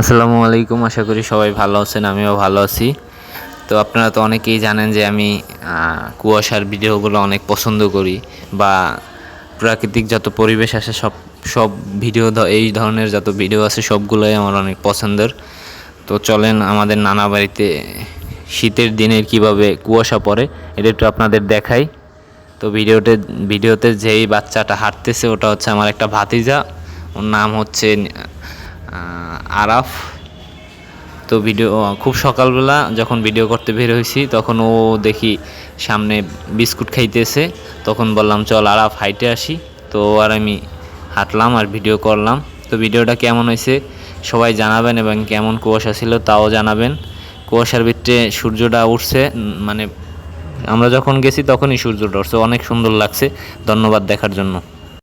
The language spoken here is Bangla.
আসসালামু আলাইকুম, আশা করি সবাই ভালো আছেন, আমিও ভালো আছি। তো আপনারা তো অনেকেই জানেন যে আমি কুয়াশার ভিডিওগুলো অনেক পছন্দ করি বা প্রাকৃতিক যত পরিবেশ আসে সব সব ভিডিও এই ধরনের যত ভিডিও আছে সবগুলোই আমার অনেক পছন্দের। তো চলেন আমাদের নানা বাড়িতে শীতের দিনের কীভাবে কুয়াশা পড়ে, এটা একটু আপনাদের দেখাই। তো ভিডিওতে ভিডিওতে যেই বাচ্চাটা হাঁটতেছে ওটা হচ্ছে আমার একটা ভাতিজা, ওর নাম হচ্ছে আরাফ। তো ভিডিও খুব সকালবেলা যখন ভিডিও করতে বের হয়েছি, তখন ও দেখি সামনে বিস্কুট খাইতেছে। তখন বললাম, চল আরাফ, হাইটে আসি। তো আর আমি হাঁটলাম আর ভিডিও করলাম। তো ভিডিওটা কেমন হয়েছে সবাই জানাবেন এবং কেমন কুয়াশা ছিল তাও জানাবেন। কুয়াশার ভিতরে সূর্যটা উঠছে মানে আমরা যখন গেছি তখনই সূর্যটা উঠছে। অনেক সুন্দর লাগছে। ধন্যবাদ দেখার জন্য।